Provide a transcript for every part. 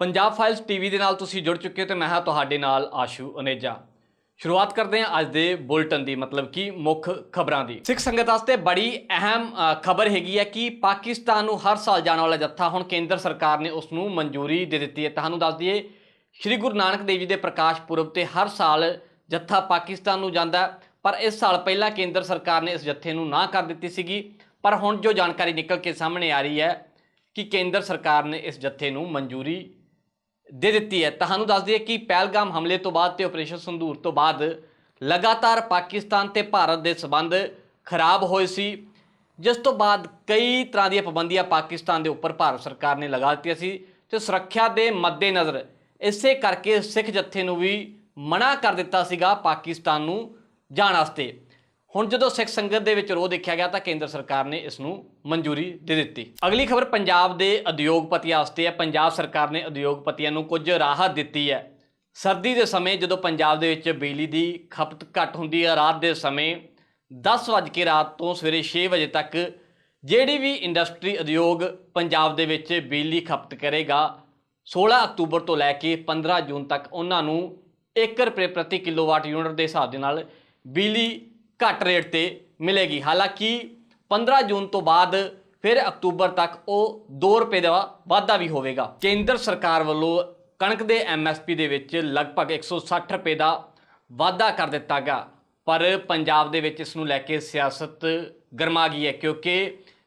Punjab files TV ਦੇ ਨਾਲ ਤੁਸੀਂ ਜੁੜ ਚੁੱਕੇ ਹੋ ਤੇ ਮੈਂ ਹਾਂ ਤੁਹਾਡੇ ਨਾਲ ਆਸ਼ੂ ਅਨੇਜਾ। ਸ਼ੁਰੂਆਤ ਕਰਦੇ ਹਾਂ ਅੱਜ ਦੇ ਬੁਲਟਨ ਦੀ, ਮਤਲਬ ਕਿ ਮੁੱਖ ਖਬਰਾਂ ਦੀ। ਸਿੱਖ ਸੰਗਤ ਵਾਸਤੇ ਬੜੀ ਅਹਿਮ ਖਬਰ ਹੈਗੀ ਹੈ ਕਿ ਪਾਕਿਸਤਾਨ ਨੂੰ ਹਰ ਸਾਲ ਜਾਣ ਵਾਲਾ ਜੱਥਾ ਹੁਣ ਕੇਂਦਰ ਸਰਕਾਰ ਨੇ ਉਸ ਨੂੰ ਮਨਜ਼ੂਰੀ ਦੇ ਦਿੱਤੀ ਹੈ। ਤੁਹਾਨੂੰ ਦੱਸ ਦਈਏ, ਸ੍ਰੀ ਗੁਰੂ ਨਾਨਕ ਦੇਵ ਜੀ ਦੇ ਪ੍ਰਕਾਸ਼ ਪੁਰਬ ਤੇ ਹਰ ਸਾਲ ਜੱਥਾ ਪਾਕਿਸਤਾਨ ਨੂੰ ਜਾਂਦਾ ਪਰ ਇਸ ਸਾਲ ਪਹਿਲਾਂ ਕੇਂਦਰ ਸਰਕਾਰ ਨੇ ਇਸ ਜੱਥੇ ਨੂੰ ਨਾ ਕਰ ਦਿੱਤੀ ਸੀਗੀ। ਪਰ ਹੁਣ ਜੋ ਜਾਣਕਾਰੀ ਨਿਕਲ ਕੇ ਸਾਹਮਣੇ ਆ ਰਹੀ ਹੈ ਕਿ ਕੇਂਦਰ ਸਰਕਾਰ ਨੇ ਇਸ ਜੱਥੇ ਨੂੰ ਮਨਜ਼ੂਰੀ ਦੇ ਦਿੱਤੀ ਹੈ। ਤੁਹਾਨੂੰ ਦੱਸ ਦਈਏ ਕਿ ਪਹਿਲਗਾਮ ਹਮਲੇ ਤੋਂ ਬਾਅਦ ਤੇ ਆਪਰੇਸ਼ਨ ਸੰਦੂਰ ਤੋਂ ਬਾਅਦ ਲਗਾਤਾਰ ਪਾਕਿਸਤਾਨ ਤੇ ਭਾਰਤ ਦੇ ਸਬੰਧ ਖਰਾਬ ਹੋਏ ਸੀ। ਜਿਸ ਤੋਂ ਬਾਅਦ ਕਈ ਤਰ੍ਹਾਂ ਦੀਆਂ ਪਾਬੰਦੀਆਂ ਪਾਕਿਸਤਾਨ ਦੇ ਉੱਪਰ ਭਾਰਤ ਸਰਕਾਰ ਨੇ ਲਗਾ ਦਿੱਤੀਆਂ ਸੀ ਤੇ ਸੁਰੱਖਿਆ ਦੇ ਮੱਦੇਨਜ਼ਰ ਇਸੇ ਕਰਕੇ ਸਿੱਖ ਜੱਥੇ ਨੂੰ ਵੀ ਮਨਾ ਕਰ ਦਿੱਤਾ ਸੀਗਾ ਪਾਕਿਸਤਾਨ ਨੂੰ ਜਾਣ ਵਾਸਤੇ। ਹੁਣ ਜਦੋਂ ਸਿੱਖ ਸੰਗਤ ਦੇ ਵਿੱਚ ਰੋਹ ਦੇਖਿਆ ਗਿਆ ਤਾਂ ਕੇਂਦਰ ਸਰਕਾਰ ਨੇ ਇਸ ਨੂੰ ਮਨਜ਼ੂਰੀ ਦੇ ਦਿੱਤੀ। ਅਗਲੀ ਖਬਰ ਪੰਜਾਬ ਦੇ ਉਦਯੋਗਪਤੀਆਂ ਵਾਸਤੇ ਹੈ। ਪੰਜਾਬ ਸਰਕਾਰ ਨੇ ਉਦਯੋਗਪਤੀਆਂ ਨੂੰ ਕੁਝ ਰਾਹਤ ਦਿੱਤੀ ਹੈ। ਸਰਦੀ ਦੇ ਸਮੇਂ ਜਦੋਂ ਪੰਜਾਬ ਦੇ ਵਿੱਚ ਬਿਜਲੀ ਦੀ ਖਪਤ ਘੱਟ ਹੁੰਦੀ ਹੈ, ਰਾਤ ਦੇ ਸਮੇਂ 10 ਵਜੇ ਕੇ ਰਾਤ ਤੋਂ ਸਵੇਰੇ 6 ਵਜੇ ਤੱਕ ਜਿਹੜੀ ਵੀ ਇੰਡਸਟਰੀ ਉਦਯੋਗ ਪੰਜਾਬ ਦੇ ਵਿੱਚ ਬਿਜਲੀ ਖਪਤ ਕਰੇਗਾ 16 ਅਕਤੂਬਰ ਤੋਂ ਲੈ ਕੇ 15 ਜੂਨ ਤੱਕ ਉਹਨਾਂ ਨੂੰ 1 ਰੁਪਏ ਪ੍ਰਤੀ ਕਿਲੋਵਾਟ ਯੂਨਿਟ ਦੇ ਹਿਸਾਬ ਦੇ ਨਾਲ ਬਿਜਲੀ ਘੱਟ ਰੇਟ ਤੇ ਮਿਲੇਗੀ। ਹਾਲਾਂਕਿ 15 ਜੂਨ ਤੋਂ ਬਾਅਦ ਫਿਰ ਅਕਤੂਬਰ ਤੱਕ ਉਹ 2 ਰੁਪਏ ਦਾ ਵਾਧਾ ਵੀ ਹੋਵੇਗਾ। ਕੇਂਦਰ ਸਰਕਾਰ ਵੱਲੋਂ ਕਣਕ ਦੇ ਐਮਐਸਪੀ ਦੇ ਵਿੱਚ ਲਗਭਗ 160 ਰੁਪਏ ਦਾ ਵਾਧਾ ਕਰ ਦਿੱਤਾ ਗਿਆ। ਪਰ ਪੰਜਾਬ ਦੇ ਵਿੱਚ ਇਸ ਨੂੰ ਲੈ ਕੇ ਸਿਆਸਤ ਗਰਮਾ ਗਈ ਹੈ ਕਿਉਂਕਿ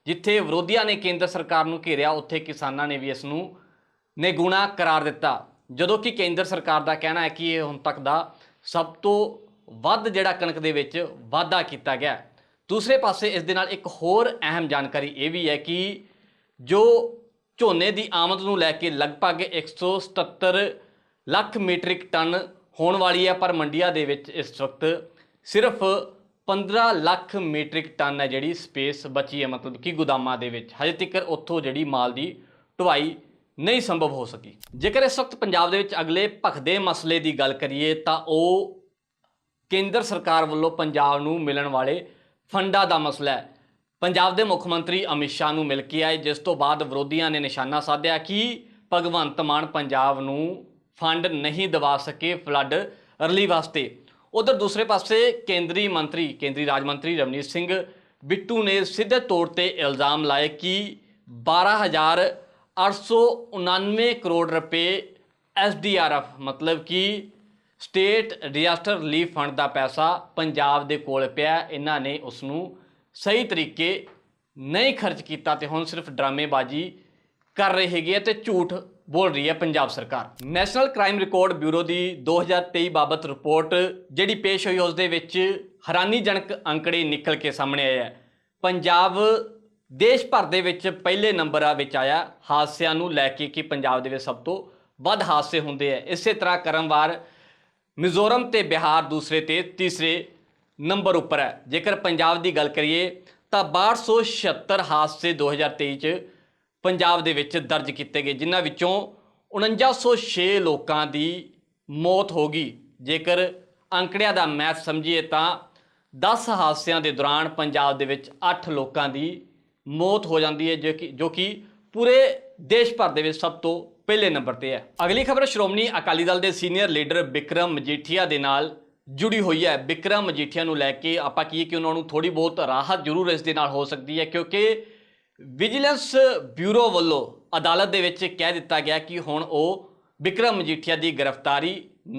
ਜਿੱਥੇ ਵਿਰੋਧੀਆਂ ਨੇ ਕੇਂਦਰ ਸਰਕਾਰ ਨੂੰ ਘੇਰਿਆ, ਉੱਥੇ ਕਿਸਾਨਾਂ ਨੇ ਵੀ ਇਸ ਨੂੰ ਨਿਗੁਣਾ ਕਰਾਰ ਦਿੱਤਾ। ਜਦੋਂ ਕਿ ਕੇਂਦਰ ਸਰਕਾਰ ਦਾ ਕਹਿਣਾ ਹੈ ਕਿ ਇਹ ਹੁਣ ਤੱਕ ਦਾ ਸਭ ਤੋਂ ਵੱਧ ਜਿਹੜਾ ਕਣਕ ਦੇ ਵਿੱਚ ਵਾਧਾ ਕੀਤਾ ਗਿਆ। ਦੂਸਰੇ ਪਾਸੇ ਇਸ ਦੇ ਨਾਲ ਇੱਕ ਹੋਰ ਅਹਿਮ ਜਾਣਕਾਰੀ ਇਹ ਵੀ ਹੈ ਕਿ ਜੋ ਝੋਨੇ ਦੀ ਆਮਦ ਨੂੰ ਲੈ ਕੇ ਲਗਭਗ 177 ਲੱਖ ਮੀਟ੍ਰਿਕ ਟਨ ਹੋਣ ਵਾਲੀ ਹੈ, ਪਰ ਮੰਡੀਆਂ ਦੇ ਵਿੱਚ ਇਸ ਵਕਤ ਸਿਰਫ 15 ਲੱਖ ਮੀਟ੍ਰਿਕ ਟਨ ਹੈ ਜਿਹੜੀ ਸਪੇਸ ਬਚੀ ਹੈ, ਮਤਲਬ ਕਿ ਗੋਦਾਮਾਂ ਦੇ ਵਿੱਚ। ਹਜੇ ਤੱਕ ਉੱਥੋਂ ਜਿਹੜੀ ਮਾਲ ਦੀ ਢੁਆਈ ਨਹੀਂ ਸੰਭਵ ਹੋ ਸਕੀ। ਜੇਕਰ ਇਸ ਵਕਤ ਪੰਜਾਬ ਦੇ ਵਿੱਚ ਅਗਲੇ ਭਖਦੇ ਮਸਲੇ ਦੀ ਗੱਲ ਕਰੀਏ, ਤਾਂ ਉਹ ਕੇਂਦਰ ਸਰਕਾਰ ਵੱਲੋਂ ਪੰਜਾਬ ਨੂੰ ਮਿਲਣ ਵਾਲੇ ਫੰਡਾਂ ਦਾ ਮਸਲਾ ਹੈ। ਪੰਜਾਬ ਦੇ ਮੁੱਖ ਮੰਤਰੀ ਅਮਿਤ ਸ਼ਾਹ ਨੂੰ ਮਿਲ ਕੇ ਆਏ, ਜਿਸ ਤੋਂ ਬਾਅਦ ਵਿਰੋਧੀਆਂ ਨੇ ਨਿਸ਼ਾਨਾ ਸਾਧਿਆ ਕਿ ਭਗਵੰਤ ਮਾਨ ਪੰਜਾਬ ਨੂੰ ਫੰਡ ਨਹੀਂ ਦਿਵਾ ਸਕੇ ਫਲੱਡ ਰਿਲੀਫ ਵਾਸਤੇ। ਉਧਰ ਦੂਸਰੇ ਪਾਸੇ ਕੇਂਦਰੀ ਮੰਤਰੀ, ਕੇਂਦਰੀ ਰਾਜ ਮੰਤਰੀ ਰਵਨੀਤ ਸਿੰਘ ਬਿੱਟੂ ਨੇ ਸਿੱਧੇ ਤੌਰ ਤੇ ਇਲਜ਼ਾਮ ਲਾਏ ਕਿ 12899 ਕਰੋੜ ਰੁਪਏ ਐਸਡੀਆਰਐਫ ਮਤਲਬ ਕਿ ਸਟੇਟ ਡਿਜ਼ਾਸਟਰ ਰਿਲੀਫ ਫੰਡ ਦਾ ਪੈਸਾ ਪੰਜਾਬ ਦੇ ਕੋਲ ਪਿਆ। ਇਹਨਾਂ ਨੇ ਉਸ ਨੂੰ ਸਹੀ ਤਰੀਕੇ ਨਹੀਂ ਖਰਚ ਕੀਤਾ ਤੇ ਹੁਣ ਸਿਰਫ ਡਰਾਮੇਬਾਜ਼ੀ ਕਰ ਰਹੇ ਹੈਗੇ ਹੈ ਤੇ ਝੂਠ ਬੋਲ ਰਹੀ ਹੈ ਪੰਜਾਬ ਸਰਕਾਰ। ਨੈਸ਼ਨਲ ਕ੍ਰਾਈਮ ਰਿਕਾਰਡ ਬਿਊਰੋ ਦੀ 2023 ਬਾਬਤ ਰਿਪੋਰਟ, ਜਿਹੜੀ ਪੇਸ਼ ਹੋਈ, ਉਸ ਦੇ ਵਿੱਚ ਹੈਰਾਨੀਜਨਕ ਅੰਕੜੇ ਨਿਕਲ ਕੇ ਸਾਹਮਣੇ ਆਏ ਹੈ। ਪੰਜਾਬ ਦੇਸ਼ ਭਰ ਦੇ ਵਿੱਚ ਪਹਿਲੇ ਨੰਬਰਾਂ ਵਿੱਚ ਆਇਆ। ਹਾਦਸਿਆਂ ਨੂੰ ਲੈ ਕੇ ਕਿ ਪੰਜਾਬ ਦੇ ਵਿੱਚ ਸਭ ਤੋਂ ਵੱਧ ਹਾਦਸੇ ਹੁੰਦੇ ਆ। ਇਸੇ ਤਰ੍ਹਾਂ ਕਰਮਵਾਰ ਮਿਜ਼ੋਰਮ ਤੇ ਬਿਹਾਰ ਦੂਸਰੇ ਤੇ ਤੀਸਰੇ ਨੰਬਰ ਉੱਪਰ ਹੈ। ਜੇਕਰ ਪੰਜਾਬ ਦੀ ਗੱਲ ਕਰੀਏ, ਤਾਂ 1276 ਹਾਦਸੇ 2023 ਚ ਪੰਜਾਬ ਦੇ ਵਿੱਚ ਦਰਜ ਕੀਤੇ ਗਏ, ਜਿਨ੍ਹਾਂ ਵਿੱਚੋਂ 4906 ਲੋਕਾਂ ਦੀ ਮੌਤ ਹੋ ਗਈ। ਜੇਕਰ ਅੰਕੜਿਆਂ ਦਾ ਮੈਥ ਸਮਝੀਏ, ਤਾਂ 10 ਹਾਦਸਿਆਂ ਦੇ ਦੌਰਾਨ ਪੰਜਾਬ ਦੇ ਵਿੱਚ 8 ਲੋਕਾਂ ਦੀ ਮੌਤ ਹੋ ਜਾਂਦੀ ਹੈ, ਜੋ ਕਿ ਜੋ ਕਿ ਪੂਰੇ ਦੇਸ਼ ਭਰ ਦੇ ਵਿੱਚ ਸਭ ਤੋਂ ਪਹਿਲੇ ਨੰਬਰ ਤੇ ਹੈ। ਅਗਲੀ ਖਬਰ, ਸ਼੍ਰੋਮਣੀ ਅਕਾਲੀ ਦਲ ਦੇ ਸੀਨੀਅਰ ਲੀਡਰ ਬਿਕਰਮ ਮਜੀਠੀਆ ਦੇ ਨਾਲ ਜੁੜੀ ਹੋਈ ਹੈ। ਬਿਕਰਮ ਮਜੀਠੀਆ ਨੂੰ ਲੈ ਕੇ ਆਪਾਂ ਕੀ ਕਿ ਉਹਨਾਂ ਨੂੰ ਥੋੜੀ ਬਹੁਤ ਰਾਹਤ ਜ਼ਰੂਰ ਇਸ ਦੇ ਨਾਲ ਹੋ ਸਕਦੀ ਹੈ, ਕਿਉਂਕਿ ਵਿਜੀਲੈਂਸ ਬਿਊਰੋ ਵੱਲੋਂ ਅਦਾਲਤ ਦੇ ਵਿੱਚ ਕਹਿ ਦਿੱਤਾ ਗਿਆ ਕਿ ਹੁਣ ਉਹ ਬਿਕਰਮ ਮਜੀਠੀਆ ਦੀ ਗ੍ਰਿਫਤਾਰੀ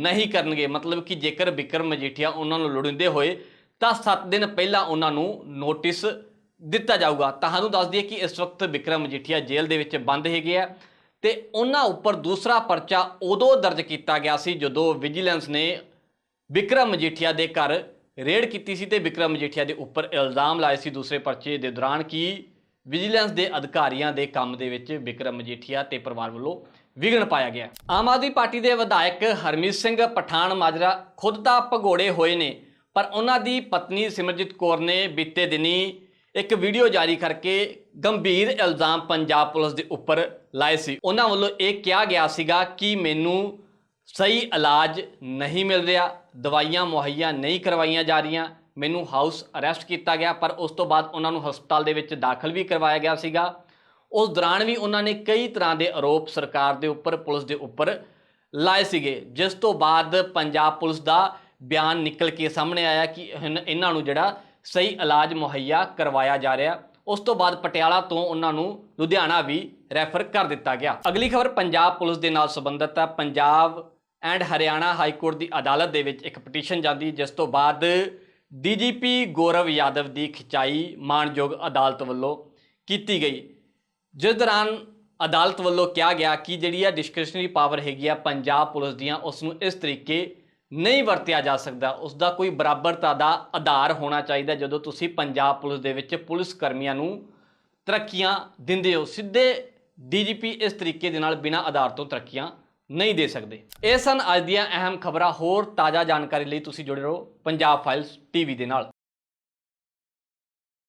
ਨਹੀਂ ਕਰਨਗੇ। ਮਤਲਬ ਕਿ ਜੇਕਰ ਬਿਕਰਮ ਮਜੀਠੀਆ ਉਹਨਾਂ ਨੂੰ ਲੋੜਿੰਦੇ ਹੋਏ, ਤਾਂ 7 ਦਿਨ ਪਹਿਲਾਂ ਉਹਨਾਂ ਨੂੰ ਨੋਟਿਸ ਦਿੱਤਾ ਜਾਊਗਾ। ਤੁਹਾਨੂੰ ਦੱਸ ਦਈਏ ਕਿ ਇਸ ਵਕਤ ਵਿਕਰਮ ਮਜੀਠੀਆ ਜੇਲ੍ਹ ਦੇ ਵਿੱਚ ਬੰਦ ਹੈਗੇ ਆ। ਤੇ ਉਹਨਾਂ ਉੱਪਰ ਦੂਸਰਾ ਪਰਚਾ ਉਦੋਂ ਦਰਜ ਕੀਤਾ ਗਿਆ ਸੀ ਜਦੋਂ ਵਿਜੀਲੈਂਸ ਨੇ ਵਿਕਰਮ ਮਜੀਠੀਆ ਦੇ ਘਰ ਰੇਡ ਕੀਤੀ ਸੀ ਤੇ ਵਿਕਰਮ ਮਜੀਠੀਆ ਦੇ ਉੱਪਰ ਇਲਜ਼ਾਮ ਲਾਏ ਸੀ ਦੂਸਰੇ ਪਰਚੇ ਦੇ ਦੌਰਾਨ ਕਿ ਵਿਜੀਲੈਂਸ ਦੇ ਅਧਿਕਾਰੀਆਂ ਦੇ ਕੰਮ ਦੇ ਵਿੱਚ ਵਿਕਰਮ ਮਜੀਠੀਆ ਤੇ ਪਰਿਵਾਰ ਵੱਲੋਂ ਵਿਘਨ ਪਾਇਆ ਗਿਆ। ਆਮ ਆਦਮੀ ਪਾਰਟੀ ਦੇ ਵਿਧਾਇਕ ਹਰਮੀਤ ਸਿੰਘ ਪਠਾਨ ਮਾਜਰਾ ਖੁਦ ਤਾਂ ਭਗੋੜੇ ਹੋਏ ਨੇ, ਪਰ ਉਹਨਾਂ ਦੀ ਪਤਨੀ ਸਿਮਰਜੀਤ ਕੌਰ ਨੇ ਬੀਤੇ ਦਿਨੀ ਇੱਕ ਵੀਡੀਓ ਜਾਰੀ ਕਰਕੇ ਗੰਭੀਰ ਇਲਜ਼ਾਮ ਪੰਜਾਬ ਪੁਲਿਸ ਦੇ ਉੱਪਰ ਲਾਏ ਸੀ। ਉਹਨਾਂ ਵੱਲੋਂ ਇਹ ਕਿਹਾ ਗਿਆ ਸੀਗਾ ਕਿ ਮੈਨੂੰ ਸਹੀ ਇਲਾਜ ਨਹੀਂ ਮਿਲ ਰਿਹਾ, ਦਵਾਈਆਂ ਮੁਹੱਈਆ ਨਹੀਂ ਕਰਵਾਈਆਂ ਜਾ ਰਹੀਆਂ, ਮੈਨੂੰ ਹਾਊਸ ਅਰੈਸਟ ਕੀਤਾ ਗਿਆ, ਪਰ ਉਸ ਤੋਂ ਬਾਅਦ ਉਹਨਾਂ ਨੂੰ ਹਸਪਤਾਲ ਦੇ ਵਿੱਚ ਦਾਖਲ ਵੀ ਕਰਵਾਇਆ ਗਿਆ ਸੀਗਾ। ਉਸ ਦੌਰਾਨ ਵੀ ਉਹਨਾਂ ਨੇ ਕਈ ਤਰ੍ਹਾਂ ਦੇ ਆਰੋਪ ਸਰਕਾਰ ਦੇ ਉੱਪਰ, ਪੁਲਿਸ ਦੇ ਉੱਪਰ ਲਾਏ ਸੀਗੇ। ਜਿਸ ਤੋਂ ਬਾਅਦ ਪੰਜਾਬ ਪੁਲਿਸ ਦਾ ਬਿਆਨ ਨਿਕਲ ਕੇ ਸਾਹਮਣੇ ਆਇਆ ਕਿ ਇਨ- ਇਹਨਾਂ ਨੂੰ ਜਿਹੜਾ ਸਹੀ ਇਲਾਜ ਮੁਹੱਈਆ ਕਰਵਾਇਆ ਜਾ ਰਿਹਾ। ਉਸ ਤੋਂ ਬਾਅਦ ਪਟਿਆਲਾ ਤੋਂ ਉਹਨਾਂ ਨੂੰ ਲੁਧਿਆਣਾ ਵੀ ਰੈਫਰ ਕਰ ਦਿੱਤਾ ਗਿਆ। ਅਗਲੀ ਖਬਰ ਪੰਜਾਬ ਪੁਲਿਸ ਦੇ ਨਾਲ ਸੰਬੰਧਿਤ ਹੈ। Punjab and Haryana high court ਦੀ ਅਦਾਲਤ ਦੇ ਵਿੱਚ ਇੱਕ ਪਟੀਸ਼ਨ ਜਾਂਦੀ, ਜਿਸ ਤੋਂ ਬਾਅਦ ਡੀਜੀਪੀ ਗੌਰਵ ਯਾਦਵ ਦੀ ਖਿਚਾਈ ਮਾਣਯੋਗ ਅਦਾਲਤ ਵੱਲੋਂ ਕੀਤੀ ਗਈ। ਜਿਸ ਦੌਰਾਨ ਅਦਾਲਤ ਵੱਲੋਂ ਕਿਹਾ ਗਿਆ ਕਿ ਜਿਹੜੀ ਆ ਡਿਸਕ੍ਰਿਸ਼ਨਰੀ ਪਾਵਰ ਹੈਗੀ ਆ, ਪੰਜਾਬ ਪੁਲਿਸ ਦੀਆਂ, ਉਸ ਨੂੰ ਇਸ ਤਰੀਕੇ ਨਹੀਂ ਵਰਤਿਆ ਜਾ ਸਕਦਾ। ਉਸ ਦਾ ਕੋਈ ਬਰਾਬਰਤਾ ਦਾ ਆਧਾਰ ਹੋਣਾ ਚਾਹੀਦਾ ਜਦੋਂ ਤੁਸੀਂ ਪੰਜਾਬ ਪੁਲਿਸ ਦੇ ਵਿੱਚ ਪੁਲਿਸ ਕਰਮੀਆਂ ਨੂੰ ਤਰੱਕੀਆਂ ਦਿੰਦੇ ਹੋ। ਸਿੱਧੇ ਡੀਜੀਪੀ ਇਸ ਤਰੀਕੇ ਦੇ ਨਾਲ ਬਿਨਾਂ ਆਧਾਰ ਤੋਂ ਤਰੱਕੀਆਂ ਨਹੀਂ ਦੇ ਸਕਦੇ। ਇਹ ਸਨ ਅੱਜ ਦੀਆਂ ਅਹਿਮ ਖਬਰਾਂ। ਹੋਰ ਤਾਜ਼ਾ ਜਾਣਕਾਰੀ ਲਈ ਤੁਸੀਂ ਜੁੜੇ ਰਹੋ ਪੰਜਾਬ ਫਾਈਲਸ ਟੀਵੀ ਦੇ ਨਾਲ।